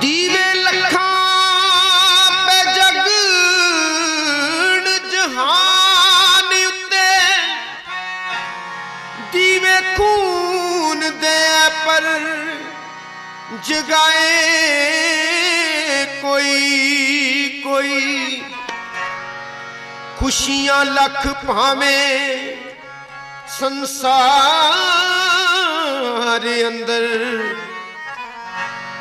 ਦੀਵੇ ਲੱਖਾਂ ਪੈ ਜਗਣ ਜਹਾਨ ਉੱਤੇ। ਦੀਵੇ ਖੂਨ ਦੇ ਪਰ ਜਗਾਏ ਕੋਈ ਕੋਈ। ਖੁਸ਼ੀਆਂ ਲੱਖ ਭਾਵੇਂ ਸੰਸਾਰ ਅੰਦਰ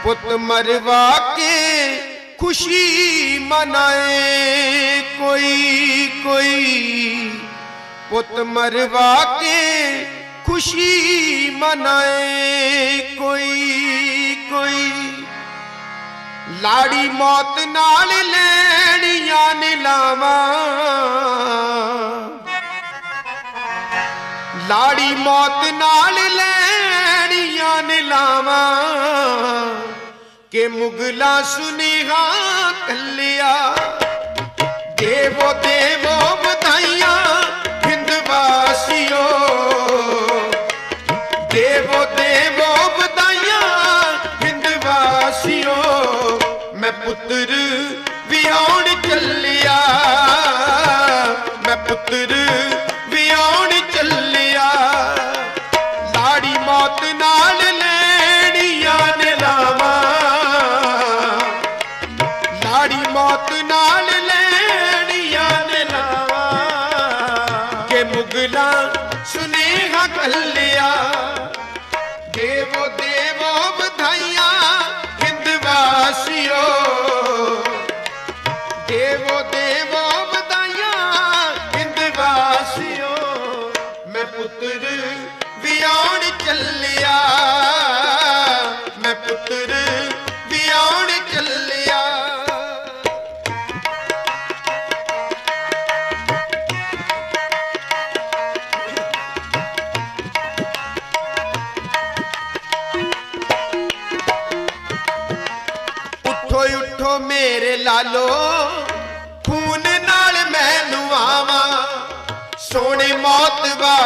ਪੁੱਤ ਮਰਵਾ ਕੇ ਖੁਸ਼ੀ ਮਨਾਏ। ਕੋਈ ਕੋਈ ਪੁੱਤ ਮਰਵਾ ਕੇ ਖੁਸ਼ੀ ਮਨਾਏ। ਕੋਈ ਕੋਈ ਲਾੜੀ ਮੌਤ ਨਾਲ ਲੈਣੀਆਂ ਨਿਲਾਵਾਂ ਲਾੜੀ ਮੌਤ ਨਾਲ ਲੈਣੀਆਂ ਨਿਲਾਵਾਂ ਕਿ ਮੁਗਲਾ ਸੁਨੇਹਾ ਕੱਲਿਆ ਦੇਵੋ ਦੇਵੋ ਵਧਾਈਆਂ ਹਿੰਦ ਵਾਸੀਓ। ਦੇਵੋ ਦੇਵੋ ਵਧਾਈਆਂ ਹਿੰਦ ਵਾਸੀਓ। ਮੈਂ ਪੁੱਤਰ ਵਿਆਹਣ ਚੱਲਿਆ। ਮੈਂ ਪੁੱਤਰ ਵਿਆਹਣ ਚੱਲਿਆ। ਲਾੜੀ ਮੌਤ ਨਾ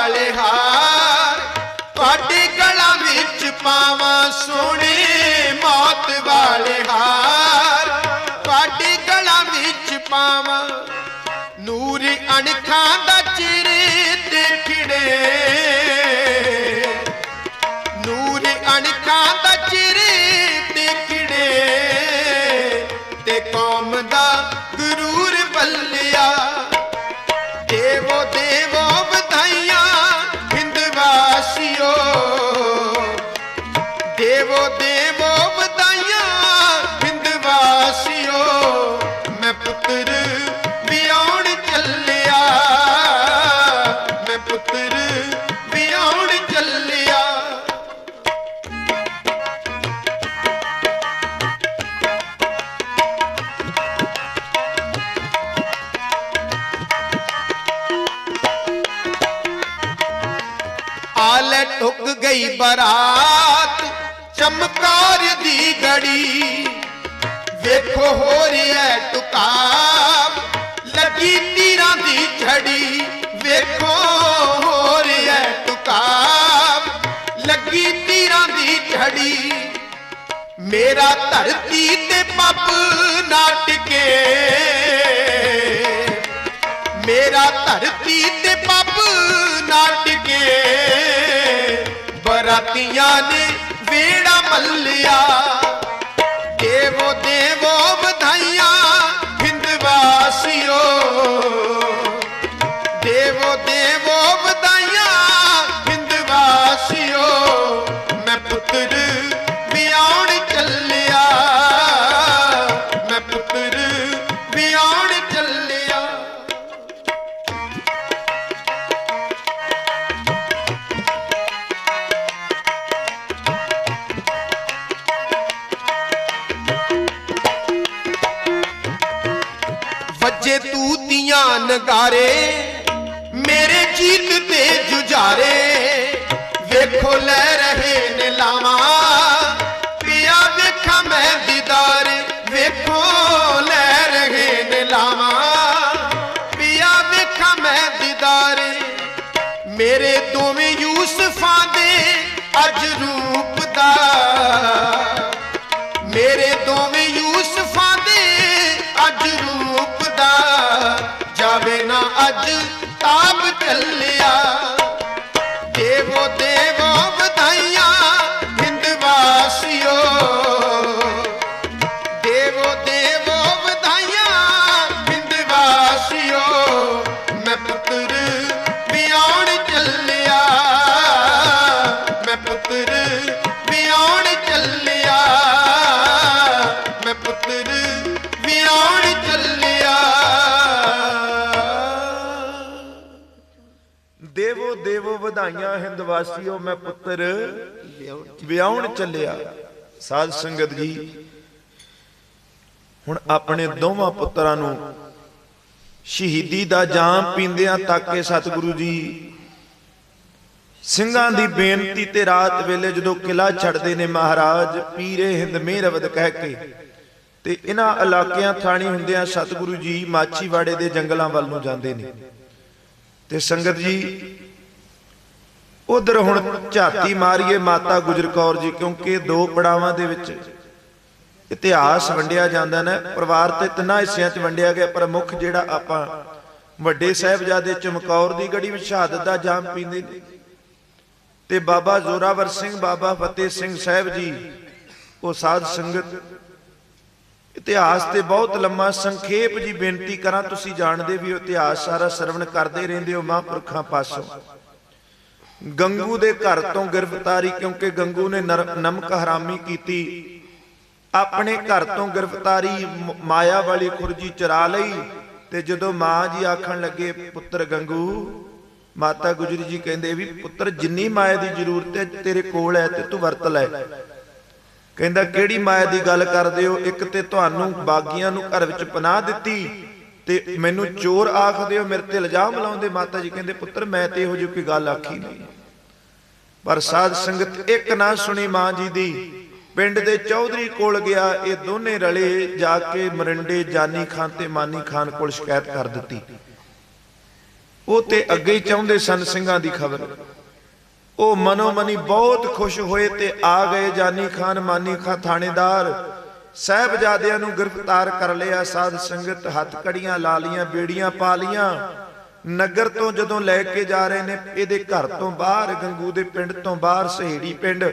ਵਾਲੇ ਹਾਰ। ਤੁਹਾਡੇ ਗਲਾਂ ਵਿੱਚ ਪਾਵਾਂ ਸੋਹਣੇ ਮੌਤ ਵਾਲੇ ਹਾਰ। ਤੁਹਾਡੀ ਗਲਾਂ ਵਿੱਚ ਪਾਵਾਂ ਨੂਰ ਅਣਖਾਂ ਦਾ ਚਿਹਰੇ ਦੇਖੜੇ ਦੇਵੋ ਵਧਾਈਆਂ ਹਿੰਦ ਵਾਸੀਓ, ਮੈਂ ਪੁੱਤਰ ਵਿਆਹਣ ਚੱਲਿਆ। ਮੈਂ ਪੁੱਤਰ ਵਿਆਹਣ ਚੱਲਿਆ। ਆਲੇ ਟੁੱਕ ਗਈ ਬਰਾਤ ਚਮਕਾਰ ਦੀ ਗੜੀ ਵੇਖੋ ਹੋ ਰਿਹਾ ਟੁਕਾ ਲੱਗੀ ਤੀਰਾਂ ਦੀ ਝੜੀ। ਵੇਖੋ ਹੋ ਰਿਹਾ ਟੁਕਾਬ ਲੱਗੀ ਤੀਰਾਂ ਦੀ ਝੜੀ। ਮੇਰਾ ਧਰਤੀ ਤੇ ਪੱਪ ਨਾ ਟਿਕੇ। ਮੇਰਾ ਧਰਤੀ ਤੇ ਪੱਪ ਨਾ ਟਿਕੇ। ਬਰਾਤੀਆਂ ਨੇ ਵੇੜਾ ਮੱਲਿਆ। ਦੇਵੋ ਦੇਵੋ ਨਗਾਰੇ, ਮੇਰੇ ਜੀਤ ਤੇ ਜੁਝਾਰੇ। ਵੇਖੋ ਲੈ ਰਹੇ ਨੇ ਲਾਵਾਂ, ਪਿਆ ਵੇਖਾਂ ਮੈਂ ਦੀਦਾਰ। ਵੇਖੋ ਲੈ ਰਹੇ ਨੇ ਲਾਵਾਂ, ਪਿਆ ਵੇਖਾਂ ਮੈਂ ਦੀਦਾਰ। ਮੇਰੇ ਦੋਵੇਂ ਯੂਸਫਾਂ ਦੇ ਅੱਜ ਰੂਪ ਦਾ। ਮੇਰੇ ਦੋਵੇਂ ਨਾ ਅੱਜ ਤਾਬ ਚੱਲਿਆ ਦੇਵੋ ਦੇਵੋ ਵਧਾਈਆਂ ਹਿੰਦ ਵਾਸੀਓ, ਮੈਂ ਪੁੱਤਰ ਵਿਆਹਣ ਚੱਲਿਆ। ਸਾਧ ਸੰਗਤ ਜੀ, ਹੁਣ ਆਪਣੇ ਦੋਵਾਂ ਪੁੱਤਰਾਂ ਨੂੰ ਸ਼ਹੀਦੀ ਦਾ ਜਾਮ ਪੀਂਦਿਆਂ ਤੱਕ ਕੇ ਸਤਿਗੁਰੂ ਜੀ ਸਿੰਘਾਂ ਦੀ ਬੇਨਤੀ ਤੇ ਰਾਤ ਵੇਲੇ ਜਦੋਂ ਕਿਲਾ ਛੱਡਦੇ ਨੇ ਮਹਾਰਾਜ, ਪੀਰੇ ਹਿੰਦ ਮੇਰਵਦ ਕਹਿ ਕੇ, ਤੇ ਇਹਨਾਂ ਇਲਾਕਿਆਂ ਥਾਣੀ ਹੁੰਦਿਆਂ ਸਤਿਗੁਰੂ ਜੀ ਮਾਚੀਵਾੜੇ ਦੇ ਜੰਗਲਾਂ ਵੱਲ ਨੂੰ ਜਾਂਦੇ ਨੇ। ਤੇ ਸੰਗਤ ਜੀ ਉਧਰ ਹੁਣ ਝਾਤੀ ਮਾਰੀਏ ਮਾਤਾ ਗੁਜਰ ਕੌਰ ਜੀ, ਕਿਉਂਕਿ ਦੋ ਪੜਾਵਾਂ ਦੇ ਵਿੱਚ ਇਤਿਹਾਸ ਵੰਡਿਆ ਜਾਂਦਾ ਨਾ, ਪਰਿਵਾਰ ਤੇ ਤਿੰਨਾਂ ਹਿੱਸਿਆਂ 'ਚ ਵੰਡਿਆ ਗਿਆ, ਪਰ ਮੁੱਖ ਜਿਹੜਾ ਆਪਾਂ ਵੱਡੇ ਸਾਹਿਬਜ਼ਾਦੇ ਚਮਕੌਰ ਦੀ ਗੜੀ ਵਿੱਚ ਸ਼ਹਾਦਤ ਦਾ ਜਾਮ ਪੀਂਦੇ ਨੇ। ਤੇ ਬਾਬਾ ਜ਼ੋਰਾਵਰ ਸਿੰਘ, ਬਾਬਾ ਫਤਿਹ ਸਿੰਘ ਸਾਹਿਬ ਜੀ, ਉਹ ਸਾਧ ਸੰਗਤ। ਇਤਿਹਾਸ ਤੇ ਬਹੁਤ ਲੰਮਾ ਸੰਖੇਪ ਜੀ ਬੇਨਤੀ ਕਰਾਂ, ਤੁਸੀਂ ਜਾਣਦੇ ਵੀ ਇਤਿਹਾਸ ਸਾਰਾ ਸਰਵਣ ਕਰਦੇ ਰਹਿੰਦੇ ਹੋ ਮਹਾਂਪੁਰਖਾਂ ਪਾਸੋਂ। ਗੰਗੂ ਦੇ ਘਰ ਤੋਂ ਗ੍ਰਿਫਤਾਰੀ ਕਿਉਂਕਿ ਗੰਗੂ ਨੇ ਨਮਕ ਹਰਾਮੀ ਕੀਤੀ। ਆਪਣੇ ਘਰ ਤੋਂ ਗ੍ਰਿਫਤਾਰੀ ਮਾਇਆ ਵਾਲੀ ਖੁਰਜੀ ਚਰਾ ਲਈ ਤੇ ਜਦੋਂ ਮਾਂ ਜੀ ਆਖਣ ਲੱਗੇ, ਪੁੱਤਰ ਗੰਗੂ, ਮਾਤਾ ਗੁਜਰੀ ਜੀ ਕਹਿੰਦੇ ਵੀ, ਪੁੱਤਰ, ਜਿੰਨੀ ਮਾਇਆ ਦੀ ਜ਼ਰੂਰਤ ਹੈ, ਤੇਰੇ ਕੋਲ ਹੈ ਤੇ ਤੂੰ ਵਰਤ ਲੈ। ਕਹਿੰਦਾ, ਕਿਹੜੀ ਮਾਇਆ ਦੀ ਗੱਲ ਕਰਦੇ ਹੋ? ਇੱਕ ਤੇ ਤੁਹਾਨੂੰ ਬਾਗੀਆਂ ਨੂੰ ਘਰ ਵਿੱਚ ਪਨਾਹ ਦਿੱਤੀ ਤੇ ਮੈਨੂੰ ਚੋਰ ਆਖਦੇ ਹੋ, ਮੇਰੇ ਤੇ ਇਲਜ਼ਾਮ ਲਾਉਂਦੇ ਮਾਤਾ ਜੀ, ਕਹਿੰਦੇ, ਪੁੱਤਰ, ਮੈਂ ਤੇ ਇਹੋ ਜਿਹੀ ਕੋਈ ਗੱਲ ਆਖੀ ਨਹੀਂ। ਪਰ ਸਾਧ ਸੰਗਤ ਇੱਕ ਨਾ ਸੁਣੀ ਮਾਂ ਜੀ ਦੀ। ਪਿੰਡ ਦੇ ਚੌਧਰੀ ਕੋਲ ਗਿਆ, ਇਹ ਦੋਨੇ ਰਲੇ ਜਾ ਕੇ ਮਰਿੰਡੇ ਜਾਨੀ ਖਾਨ ਤੇ ਮਾਨੀ ਖਾਨ ਕੋਲ ਸ਼ਿਕਾਇਤ ਕਰ ਦਿੱਤੀ। ਉਹ ਤੇ ਅੱਗੇ ਹੀ ਚਾਹੁੰਦੇ ਸਨ ਸਿੰਘਾਂ ਦੀ ਖਬਰ। ਉਹ ਮਨੋ ਮਨੀ ਬਹੁਤ ਖੁਸ਼ ਹੋਏ ਤੇ ਆ ਗਏ ਜਾਨੀ ਖਾਨ, ਮਾਨੀ ਖਾਨ ਥਾਣੇਦਾਰ। ਸਹਿਬਜ਼ਾਦਿਆਂ ਨੂੰ ਗ੍ਰਿਫਤਾਰ ਕਰ ਲਿਆ, ਸਾਧ ਸੰਗਤ ਹੱਥ ਕੜੀਆਂ ਲਾ ਲੀਆਂ, ਬੇੜੀਆਂ ਪਾ ਲੀਆਂ। ਨਗਰ ਤੋਂ ਜਦੋਂ ਲੈ ਕੇ ਜਾ ਰਹੇ ਨੇ, ਇਹਦੇ ਘਰ ਤੋਂ ਬਾਹਰ, ਗੰਗੂ ਦੇ ਪਿੰਡ ਤੋਂ ਬਾਹਰ, ਸਹੇੜੀ ਪਿੰਡ,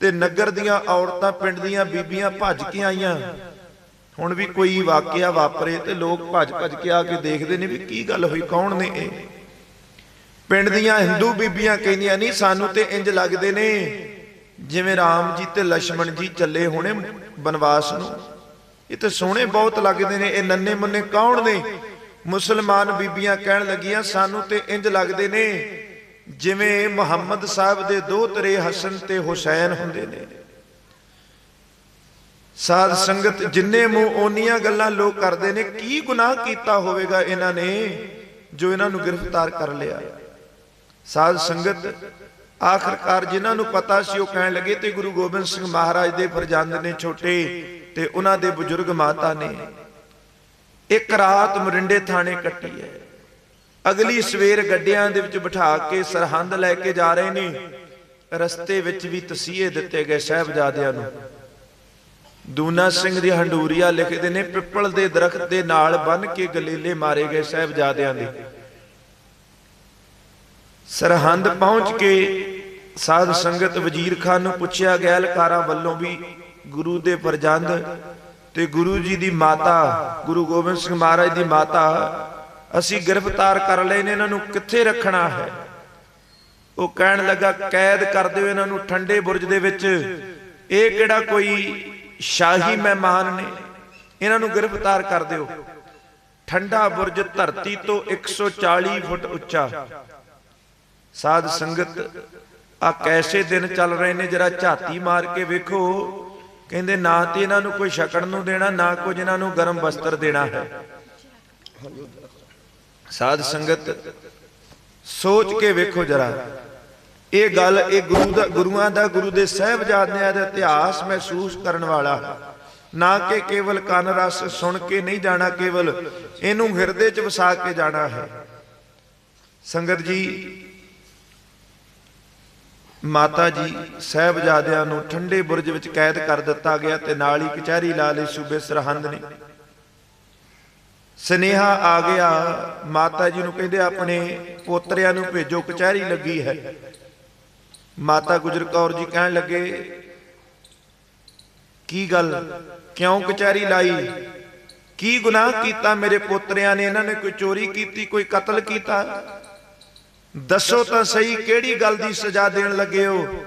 ਤੇ ਨਗਰ ਦੀਆਂ ਔਰਤਾਂ ਪਿੰਡ ਦੀਆਂ ਬੀਬੀਆਂ ਭੱਜ ਕੇ ਆਈਆਂ। ਹੁਣ ਵੀ ਕੋਈ ਵਾਕਿਆ ਵਾਪਰੇ ਤੇ ਲੋਕ ਭੱਜ ਭੱਜ ਕੇ ਆ ਕੇ ਦੇਖਦੇ ਨੇ ਵੀ ਕੀ ਗੱਲ ਹੋਈ, ਕੌਣ ਨੇ ਇਹ? ਪਿੰਡ ਦੀਆਂ ਹਿੰਦੂ ਬੀਬੀਆਂ ਕਹਿੰਦੀਆਂ, ਨਹੀਂ, ਸਾਨੂੰ ਤੇ ਇੰਜ ਲੱਗਦੇ ਨੇ ਜਿਵੇਂ ਰਾਮ ਜੀ ਤੇ ਲక్ష్మణ ਜੀ ਚੱਲੇ ਹੋਣੇ ਬਨਵਾਸ ਨੂੰ, ਇਹ ਤੇ ਸੋਹਣੇ ਬਹੁਤ ਲੱਗਦੇ ਨੇ, ਇਹ ਨੰਨੇ ਮੁੰਨੇ ਕੌਣ ਨੇ? ਮੁਸਲਮਾਨ ਬੀਬੀਆਂ ਕਹਿਣ ਲੱਗੀਆਂ, ਸਾਨੂੰ ਤੇ ਇੰਜ ਲੱਗਦੇ ਨੇ, ਜਿਵੇਂ ਮੁਹੰਮਦ ਸਾਹਿਬ ਦੇ ਦੋ ਤਰੇ ਹਸਨ ਤੇ ਹੁਸੈਨ ਹੁੰਦੇ ਨੇ। ਸਾਧ ਸੰਗਤ ਜਿੰਨੇ ਮੂੰਹ ਓਨੀਆਂ ਗੱਲਾਂ ਲੋਕ ਕਰਦੇ ਨੇ, ਕੀ ਗੁਨਾਹ ਕੀਤਾ ਹੋਵੇਗਾ ਇਹਨਾਂ ਨੇ, ਜੋ ਇਹਨਾਂ ਨੂੰ ਗ੍ਰਿਫਤਾਰ ਕਰ ਲਿਆ। ਸਾਧ ਸੰਗਤ ਆਖਰਕਾਰ ਜਿਨ੍ਹਾਂ ਨੂੰ ਪਤਾ ਸੀ, ਉਹ ਕਹਿਣ ਲੱਗੇ, ਤੇ ਗੁਰੂ ਗੋਬਿੰਦ ਸਿੰਘ ਮਹਾਰਾਜ ਦੇ ਫਰਜ਼ੰਦ ਨੇ ਛੋਟੇ ਤੇ ਉਹਨਾਂ ਦੇ ਬਜ਼ੁਰਗ ਮਾਤਾ ਨੇ। ਇੱਕ ਰਾਤ ਮਰਿੰਡੇ ਥਾਣੇ ਕੱਟੀ ਹੈ। ਅਗਲੀ ਸਵੇਰ ਗੱਡਿਆਂ ਦੇ ਵਿੱਚ ਬਿਠਾ ਕੇ ਸਰਹੰਦ ਲੈ ਕੇ ਜਾ ਰਹੇ ਨੇ। ਰਸਤੇ ਵਿੱਚ ਵੀ ਤਸੀਹੇ ਦਿੱਤੇ ਗਏ ਸਹਿਬਜ਼ਾਦਿਆਂ ਨੂੰ। ਦੂਨਾ ਸਿੰਘ ਦੀ ਹੰਡੂਰੀਆ ਲਿਖਦੇ ਨੇ, ਪਿੱਪਲ ਦੇ ਦਰਖਤ ਦੇ ਨਾਲ ਬੰਨ ਕੇ ਗਲੀਲੇ ਮਾਰੇ ਗਏ ਸਹਿਬਜ਼ਾਦਿਆਂ ਦੇ। ਸਰਹੰਦ ਪਹੁੰਚ ਕੇ ਸਾਧ ਸੰਗਤ ਵਜ਼ੀਰ ਖਾਨ ਨੂੰ ਪੁੱਛਿਆ ਗਿਆ ਲਕਾਰਾਂ ਵੱਲੋਂ ਵੀ ਗੁਰੂ ਦੇ ਪ੍ਰਜੰਦ ਤੇ ਗੁਰੂ ਜੀ ਦੀ ਮਾਤਾ, ਗੁਰੂ ਗੋਬਿੰਦ ਸਿੰਘ ਮਹਾਰਾਜ ਦੀ ਮਾਤਾ, ਅਸੀਂ ਗ੍ਰਿਫਤਾਰ ਕਰ ਲਏ ਨੇ, ਇਹਨਾਂ ਨੂੰ ਕਿੱਥੇ ਰੱਖਣਾ ਹੈ? ਉਹ ਕਹਿਣ ਲੱਗਾ, ਕੈਦ ਕਰ ਦਿਓ ਇਹਨਾਂ ਨੂੰ ਠੰਡੇ ਬੁਰਜ ਦੇ ਵਿੱਚ। ਇਹ ਕਿਹੜਾ ਕੋਈ ਸ਼ਾਹੀ ਮਹਿਮਾਨ ਨੇ? ਇਹਨਾਂ ਨੂੰ ਗ੍ਰਿਫਤਾਰ ਕਰ ਦਿਓ। ਠੰਡਾ ਬੁਰਜ ਧਰਤੀ ਤੋਂ 140 ਫੁੱਟ ਉੱਚਾ। ਸਾਧ ਸੰਗਤ, ਆ ਕੈਸੇ ਦਿਨ ਚੱਲ ਰਹੇ ਨੇ? ਜਰਾ ਝਾਤੀ ਮਾਰ ਕੇ ਵੇਖੋ। ਕਹਿੰਦੇ, ਨਾ ਤੇ ਇਹਨਾਂ ਨੂੰ ਕੋਈ ਛਕਣ ਨੂੰ ਦੇਣਾ, ਨਾ ਕੁਝ ਇਹਨਾਂ ਨੂੰ ਗਰਮ ਵਸਤਰ ਦੇਣਾ ਹੈ। ਸਾਧ ਸੰਗਤ, ਸੋਚ ਕੇ ਵੇਖੋ ਜਰਾ। ਇਹ ਗੱਲ ਇਹ ਗੁਰੂ ਦਾ, ਗੁਰੂਆਂ ਦਾ, ਗੁਰੂ ਦੇ ਸਹਿਬਜ਼ਾਦਿਆਂ ਦਾ ਇਤਿਹਾਸ ਮਹਿਸੂਸ ਕਰਨ ਵਾਲਾ। ਨਾ ਕਿ ਕੇਵਲ ਕੰਨ ਰਸ ਸੁਣ ਕੇ ਨਹੀਂ ਜਾਣਾ, ਕੇਵਲ ਇਹਨੂੰ ਹਿਰਦੇ 'ਚ ਵਸਾ ਕੇ ਜਾਣਾ ਹੈ। ਸੰਗਤ ਜੀ ਮਾਤਾ ਜੀ ਸਹਿਬਜ਼ਾਦਿਆਂ ਨੂੰ ਠੰਡੇ ਬੁਰਜ ਵਿੱਚ ਕੈਦ ਕਰ ਦਿੱਤਾ ਗਿਆ ਤੇ ਨਾਲ ਹੀ ਕਚਹਿਰੀ ਲਾ ਲਈ ਸੂਬੇ ਸਰਹੰਦ ਨੇ। ਸਨੇਹਾ ਆ ਗਿਆ, ਮਾਤਾ ਜੀ ਨੂੰ ਕਹਿੰਦੇ ਆਪਣੇ ਪੋਤਰਿਆਂ ਨੂੰ ਭੇਜੋ, ਕਚਹਿਰੀ ਲੱਗੀ ਹੈ। ਮਾਤਾ ਗੁਜਰ ਕੌਰ ਜੀ ਕਹਿਣ ਲੱਗੇ, ਕੀ ਗੱਲ? ਕਿਉਂ ਕਚਹਿਰੀ ਲਾਈ? ਕੀ ਗੁਨਾਹ ਕੀਤਾ ਮੇਰੇ ਪੋਤਰਿਆਂ ਨੇ? ਇਹਨਾਂ ਨੇ ਕੋਈ ਚੋਰੀ ਕੀਤੀ, ਕੋਈ ਕਤਲ ਕੀਤਾ? ਦੱਸੋ ਤਾਂ ਸਹੀ ਕਿਹੜੀ ਗੱਲ ਦੀ ਸਜ਼ਾ ਦੇਣ ਲੱਗੇ ਹੋ?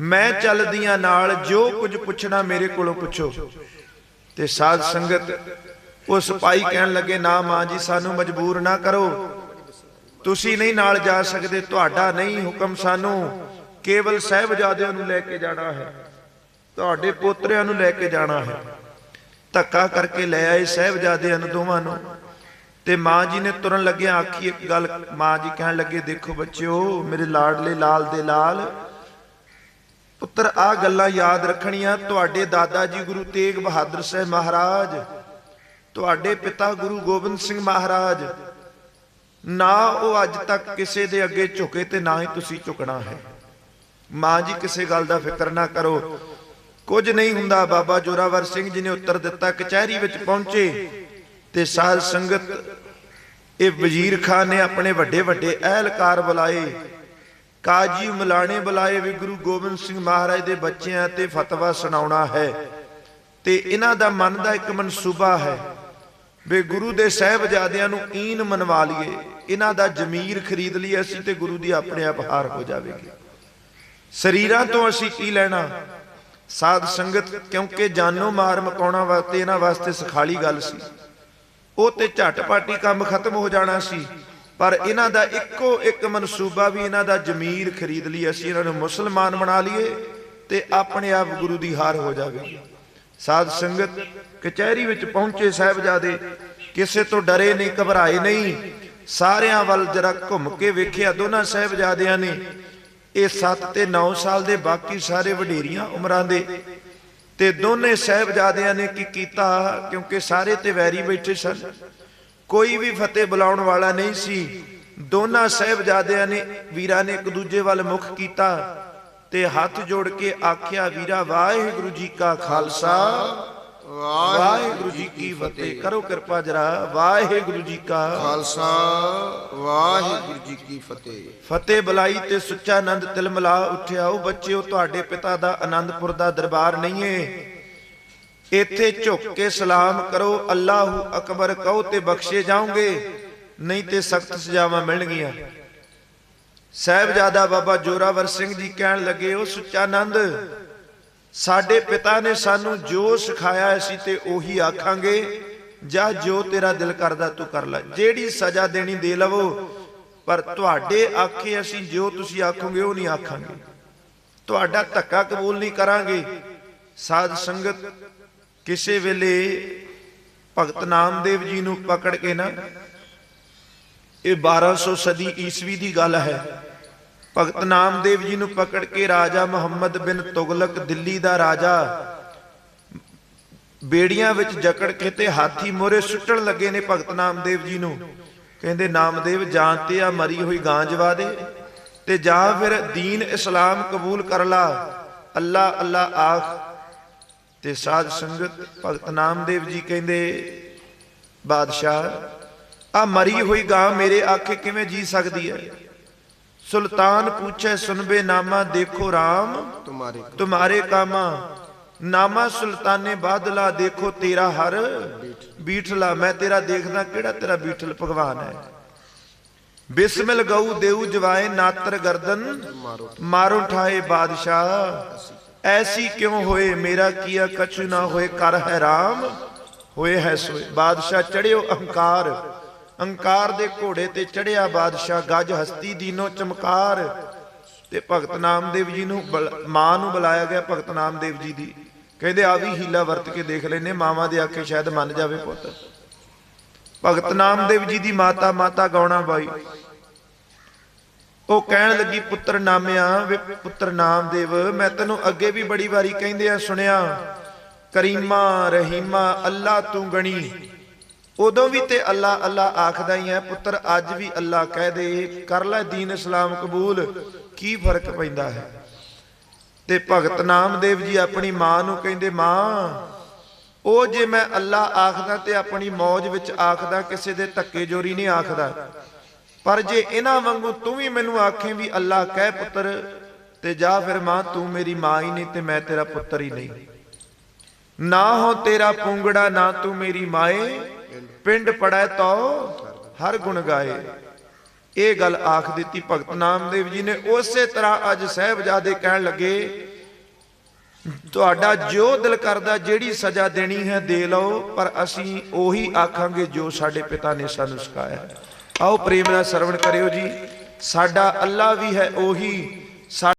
ਮੈਂ ਚੱਲਦੀਆਂ ਨਾਲ ਜੋ ਕੁਝ ਪੁੱਛਣਾ ਮੇਰੇ ਕੋਲੋਂ ਪੁੱਛੋ। ਤੇ ਸਾਧ ਸੰਗਤ, ਉਹ ਸਿਪਾਹੀ ਕਹਿਣ ਲੱਗੇ, ਨਾ ਮਾਂ ਜੀ, ਸਾਨੂੰ ਮਜਬੂਰ ਨਾ ਕਰੋ। ਤੁਸੀਂ ਨਹੀਂ ਨਾਲ ਜਾ ਸਕਦੇ, ਤੁਹਾਡਾ ਨਹੀਂ ਹੁਕਮ ਸਾਨੂੰ। ਕੇਵਲ ਸਹਿਬਜ਼ਾਦਿਆਂ ਨੂੰ ਲੈ ਕੇ ਜਾਣਾ ਹੈ। ਤੁਹਾਡੇ ਪੋਤਰਿਆਂ ਨੂੰ ਲੈ ਕੇ ਜਾਣਾ ਹੈ। ਧੱਕਾ ਕਰਕੇ ਲੈ ਆਏ ਸਹਿਬਜ਼ਾਦਿਆਂ ਨੂੰ ਦੋਵਾਂ ਨੂੰ। ਤੇ ਮਾਂ ਜੀ ਨੇ ਤੁਰਨ ਲੱਗਿਆ ਆਖੀ ਇੱਕ ਗੱਲ, ਮਾਂ ਜੀ ਕਹਿਣ ਲੱਗੇ, ਦੇਖੋ ਬੱਚਿਓ, ਮੇਰੇ ਲਾਡਲੇ ਲਾਲ ਦੇ ਲਾਲ, ਪੁੱਤਰ ਆ ਗੱਲਾਂ ਯਾਦ ਰੱਖਣੀਆਂ, ਤੁਹਾਡੇ ਦਾਦਾ ਜੀ ਗੁਰੂ ਤੇਗ ਬਹਾਦਰ ਸਾਹਿਬ ਮਹਾਰਾਜ, ਤੁਹਾਡੇ ਪਿਤਾ ਗੁਰੂ ਗੋਬਿੰਦ ਸਿੰਘ ਮਹਾਰਾਜ, ਨਾ ਉਹ ਅੱਜ ਤੱਕ ਕਿਸੇ ਦੇ ਅੱਗੇ ਝੁਕੇ ਤੇ ਨਾ ਹੀ ਤੁਸੀਂ ਝੁਕਣਾ ਹੈ। ਮਾਂ ਜੀ, ਕਿਸੇ ਗੱਲ ਦਾ ਫਿਕਰ ਨਾ ਕਰੋ। ਕੁਝ ਨਹੀਂ ਹੁੰਦਾ, ਬਾਬਾ ਜੋਰਾਵਰ ਸਿੰਘ ਜੀ ਨੇ ਉੱਤਰ ਦਿੱਤਾ, ਕਚਹਿਰੀ ਵਿੱਚ ਪਹੁੰਚੇ। ਤੇ ਸਾਧ ਸੰਗਤ, ਇਹ ਵਜ਼ੀਰ ਖਾਨ ਨੇ ਆਪਣੇ ਵੱਡੇ ਵੱਡੇ ਅਹਿਲਕਾਰ ਬੁਲਾਏ। ਕਾਜੀ ਮਲਾਣੇ ਬੁਲਾਏ ਵੀ ਗੁਰੂ ਗੋਬਿੰਦ ਸਿੰਘ ਮਹਾਰਾਜ ਦੇ ਬੱਚਿਆਂ ਤੇ ਫਤਵਾ ਸੁਣਾਉਣਾ ਹੈ। ਤੇ ਇਹਨਾਂ ਦਾ ਮਨ ਦਾ ਇੱਕ ਮਨਸੂਬਾ ਹੈ ਵੀ ਗੁਰੂ ਦੇ ਸਹਿਬਜ਼ਾਦਿਆਂ ਨੂੰ ਈਨ ਮਨਵਾ ਲਈਏ। ਇਹਨਾਂ ਦਾ ਜ਼ਮੀਰ ਖਰੀਦ ਲਈਏ ਅਸੀਂ ਤੇ ਗੁਰੂ ਦੀ ਆਪਣੇ ਆਪ ਹਾਰ ਹੋ ਜਾਵੇਗੀ। ਸਰੀਰਾਂ ਤੋਂ ਅਸੀਂ ਕੀ ਲੈਣਾ? ਸਾਧ ਸੰਗਤ, ਕਿਉਂਕਿ ਜਾਨੋਂ ਮਾਰ ਮਕਾਉਣਾ ਵਾਸਤੇ ਇਹਨਾਂ ਵਾਸਤੇ ਸਖਾਲੀ ਗੱਲ ਸੀ। ਉਹ ਤੇ ਝਟਪਟੀ ਕੰਮ ਖਤਮ ਹੋ ਜਾਣਾ ਸੀ। ਪਰ ਇਹਨਾਂ ਦਾ ਇੱਕੋ ਇੱਕ ਮਨਸੂਬਾ ਵੀ ਇਹਨਾਂ ਦਾ ਜ਼ਮੀਰ ਖਰੀਦ ਲਈ ਅਸੀਂ ਇਹਨਾਂ ਨੂੰ ਮੁਸਲਮਾਨ ਬਣਾ ਲਈਏ ਤੇ ਆਪਣੇ ਆਪ ਗੁਰੂ ਦੀ ਹਾਰ ਹੋ ਜਾਵੇ। ਸਾਧ ਸੰਗਤ, ਕਚਹਿਰੀ ਵਿੱਚ ਪਹੁੰਚੇ ਸਾਹਿਬਜ਼ਾਦੇ ਕਿਸੇ ਤੋਂ ਡਰੇ ਨਹੀਂ, ਘਬਰਾਏ ਨਹੀਂ। ਸਾਰਿਆਂ ਵੱਲ ਜਰਾ ਘੁੰਮ ਕੇ ਵੇਖਿਆ ਦੋਨਾਂ ਸਾਹਿਬਜ਼ਾਦਿਆਂ ਨੇ। ਇਹ 7 ਤੇ 9 ਸਾਲ ਦੇ ਬਾਕੀ ਸਾਰੇ ਵਡੇਰੀਆਂ ਉਮਰਾਂ ਦੇ ਤੇ ਦੋਨੇ ਸਾਹਿਬਜ਼ਾਦਿਆਂ ਨੇ ਕੀ ਕੀਤਾ? ਕਿਉਂਕਿ ਸਾਰੇ ਤੇ ਵੈਰੀ ਬੈਠੇ ਸਨ। ਕੋਈ ਵੀ ਫਤਿਹ ਬੁਲਾਉਣ ਵਾਲਾ ਨਹੀਂ ਸੀ। ਦੋਨਾਂ ਸਾਹਿਬਜ਼ਾਦਿਆਂ ਨੇ, ਵੀਰਾਂ ਨੇ ਇੱਕ ਦੂਜੇ ਵੱਲ ਮੁਖ ਕੀਤਾ ਤੇ ਹੱਥ ਜੋੜ ਕੇ ਆਖਿਆ, ਵੀਰਾ, ਵਾਹਿਗੁਰੂ ਜੀ ਕਾ ਖਾਲਸਾ। ਵਾਹਿਗੁਰੂ ਜੀ ਕੀ ਫਤਿਹ। ਕਰੋ ਕਿਰਪਾ ਜਰਾ ਵਾਹਿਗੁਰੂ ਜੀ ਕਾ ਖਾਲਸਾ ਵਾਹਿਗੁਰੂ ਜੀ ਕੀ ਫਤਿਹ। ਫਤਿਹ ਬੁਲਾਈ ਤੇ ਸੁੱਚਾ ਆਨੰਦ ਤਿਲਮਲਾ ਉੱਠਿਆ। ਉਹ ਬੱਚਿਓ ਤੁਹਾਡੇ ਪਿਤਾ ਦਾ ਆਨੰਦਪੁਰ ਦਾ ਦਰਬਾਰ ਨਹੀਂ ਏ। ਇੱਥੇ ਝੁੱਕ ਕੇ ਸਲਾਮ ਕਰੋ ਅੱਲਾਹੂ ਅਕਬਰ ਕਹੋ ਤੇ ਬਖਸ਼ੇ ਜਾਓਗੇ। ਨਹੀਂ ਤੇ ਸਖਤ ਸਜ਼ਾਵਾਂ ਮਿਲਣਗੀਆਂ। ਸਾਹਿਬਜ਼ਾਦਾ ਬਾਬਾ ਜੋਰਾਵਰ ਸਿੰਘ ਜੀ ਕਹਿਣ ਲੱਗੇ ਉਹ ਸੁੱਚਾ ਆਨੰਦ ਸਾਡੇ ਪਿਤਾ ਨੇ ਸਾਨੂੰ ਜੋ ਸਿਖਾਇਆ ਸੀ ਤੇ ਉਹੀ ਆਖਾਂਗੇ, ਜਾਂ ਜੋ ਤੇਰਾ ਦਿਲ ਕਰਦਾ ਤੂੰ ਕਰ ਲੈ। ਜਿਹੜੀ ਸਜ਼ਾ ਦੇਣੀ ਦੇ ਲਵੋ, ਪਰ ਤੁਹਾਡੇ ਆਖੇ ਅਸੀਂ ਜੋ ਤੁਸੀਂ ਆਖੋਗੇ ਉਹ ਨਹੀਂ ਆਖਾਂਗੇ। ਤੁਹਾਡਾ ਧੱਕਾ ਕਬੂਲ ਨਹੀਂ ਕਰਾਂਗੇ। ਸਾਧ ਸੰਗਤ, ਕਿਸੇ ਵੇਲੇ ਭਗਤ ਨਾਮਦੇਵ ਜੀ ਨੂੰ ਪਕੜ ਕੇ ਨਾ, ਇਹ 1200 ਸਦੀ ਈਸਵੀ ਦੀ ਗੱਲ ਹੈ। ਭਗਤ ਨਾਮਦੇਵ ਜੀ ਨੂੰ ਪਕੜ ਕੇ ਰਾਜਾ ਮੁਹੰਮਦ ਬਿਨ ਤੁਗਲਕ, ਦਿੱਲੀ ਦਾ ਰਾਜਾ, ਬੇੜੀਆਂ ਵਿੱਚ ਜਕੜ ਕੇ ਤੇ ਹਾਥੀ ਮੋਰੇ ਸੁੱਟਣ ਲੱਗੇ ਨੇ ਭਗਤ ਨਾਮਦੇਵ ਜੀ ਨੂੰ। ਕਹਿੰਦੇ, ਨਾਮਦੇਵ ਜਾਂ ਤੇ ਆ, ਮਰੀ ਹੋਈ ਗਾਂ ਜਵਾ ਦੇ ਤੇ ਜਾਂ ਫਿਰ ਦੀਨ ਇਸਲਾਮ ਕਬੂਲ ਕਰ ਲਾ। ਅੱਲਾ ਅੱਲਾ, ਆਖ। ਤੇ ਸਾਧ ਸੰਗਤ ਭਗਤ ਨਾਮਦੇਵ ਜੀ ਕਹਿੰਦੇ, ਬਾਦਸ਼ਾਹ, ਆ ਮਰੀ ਹੋਈ ਗਾਂ ਮੇਰੇ ਆਖੇ ਕਿਵੇਂ ਜੀ ਸਕਦੀ ਹੈ? ਸੁਲਤਾਨ ਪੁੱਛੇ ਸੁਨਬੇ ਨਾਮਾ ਦੇਖੋ RAM ਤੁਮਾਰੇ ਤੁਮਾਰੇ ਕਾਮਾ। ਨਾਮਾ ਸੁਲਤਾਨੇ ਬਾਦਲਾ ਦੇਖੋ ਤੇਰਾ ਹਰ ਬੀਠਲਾ ਮੈਂ ਤੇਰਾ ਦੇਖਦਾ ਕਿਹੜਾ ਤੇਰਾ ਬੀਠਲ ਭਗਵਾਨ ਹੈ। ਬਿਸਮਿਲ ਗਊ ਦੇਉ ਜਵਾਏ ਨਾਤਰ ਗਰਦਨ ਮਾਰੋ ਠਾਏ ਬਾਦਸ਼ਾਹ। ਐਸੀ ਕਿਉਂ ਹੋਏ ਮੇਰਾ ਕੀਆ ਕਛੂ ਨਾ ਹੋਏ ਕਰ ਹੈ ਰਾਮ ਹੋਏ ਹੈ ਸੋਏ। ਬਾਦਸ਼ਾਹ ਚੜਿਓ ਅਹੰਕਾਰ। ਅੰਕਾਰ ਦੇ ਘੋੜੇ ਤੇ ਚੜਿਆ ਬਾਦਸ਼ਾਹ ਗੱਜ ਹਸਤੀ ਦੀਨੋ ਚਮਕਾਰ। ਤੇ ਭਗਤ ਨਾਮਦੇਵ ਜੀ ਨੂੰ ਮਾਂ ਨੂੰ ਬੁਲਾਇਆ ਗਿਆ ਭਗਤ ਨਾਮਦੇਵ ਜੀ ਦੀ। ਕਹਿੰਦੇ, ਆ ਵੀ ਹੀਲਾ ਵਰਤ ਕੇ ਦੇਖ ਲੈਨੇ, ਮਾਵਾਂ ਦੇ ਆਖੇ ਸ਼ਾਇਦ ਮੰਨ ਜਾਵੇ ਪੁੱਤ। ਭਗਤ ਨਾਮਦੇਵ ਜੀ ਦੀ ਮਾਤਾ ਮਾਤਾ ਗਾਉਣਾ ਬਾਈ। ਉਹ ਕਹਿਣ ਲੱਗੀ, ਪੁੱਤਰ ਨਾਮਿਆ, ਵੇ ਪੁੱਤਰ ਨਾਮਦੇਵ, ਮੈਂ ਤੈਨੂੰ ਅੱਗੇ ਵੀ ਬੜੀ ਵਾਰੀ ਕਹਿੰਦੇ ਆ, ਸੁਣਿਆ, ਕਰੀਮਾ ਰਹੀਮਾ, ਅੱਲਾ ਤੂੰ ਗਣੀ। ਉਦੋਂ ਵੀ ਤੇ ਅੱਲਾ ਅੱਲਾ ਆਖਦਾ ਹੀ ਹੈ, ਪੁੱਤਰ, ਅੱਜ ਵੀ ਅੱਲਾ ਕਹਿ ਦੇ, ਕਰ ਲੈ ਦੀਨ ਇਸਲਾਮ ਕਬੂਲ। ਕੀ ਫ਼ਰਕ ਪੈਂਦਾ ਹੈ? ਤੇ ਭਗਤ ਨਾਮਦੇਵ ਜੀ ਆਪਣੀ ਮਾਂ ਨੂੰ ਕਹਿੰਦੇ, ਮਾਂ, ਉਹ ਜੇ ਮੈਂ ਅੱਲਾ ਆਖਦਾ ਤੇ ਆਪਣੀ ਮੌਜ ਵਿੱਚ ਆਖਦਾ, ਕਿਸੇ ਦੇ ਧੱਕੇ ਜੋਰੀ ਨਹੀਂ ਆਖਦਾ। ਪਰ ਜੇ ਇਹਨਾਂ ਵਾਂਗੂ ਤੂੰ ਵੀ ਮੈਨੂੰ ਆਖੇ ਵੀ ਅੱਲਾ ਕਹਿ, ਪੁੱਤਰ, ਤੇ ਜਾ ਫਿਰ ਮਾਂ, ਤੂੰ ਮੇਰੀ ਮਾਂ ਹੀ ਨਹੀਂ ਤੇ ਮੈਂ ਤੇਰਾ ਪੁੱਤਰ ਹੀ ਨਹੀਂ। ਨਾ ਹੋ ਤੇਰਾ ਪੁੰਗੜਾ, ਨਾ ਤੂੰ ਮੇਰੀ ਮਾਏ ਪਿੰਡ ਪੜੈ ਤੋ ਹਰ ਗੁਣ ਗਾਏ। ਇਹ ਗੱਲ ਆਖ ਦਿੱਤੀ ਭਗਤ ਨਾਮਦੇਵ ਜੀ ਨੇ। ਉਸੇ ਤਰ੍ਹਾਂ ਅੱਜ ਸਹਿਬਜ਼ਾਦੇ ਕਹਿਣ ਲੱਗੇ, ਤੁਹਾਡਾ ਜੋ ਦਿਲ ਕਰਦਾ, ਜਿਹੜੀ ਸਜ਼ਾ ਦੇਣੀ ਹੈ ਦੇ ਲਓ, ਪਰ ਅਸੀਂ ਉਹੀ ਆਖਾਂਗੇ ਜੋ ਸਾਡੇ ਪਿਤਾ ਨੇ ਸਾਨੂੰ ਸਿਖਾਇਆ ਆਓ ਪ੍ਰੇਮ ਨਾਲ ਸਰਵਣ ਕਰਿਓ ਜੀ। ਸਾਡਾ ਅੱਲਾ ਵੀ ਹੈ ਉਹੀ।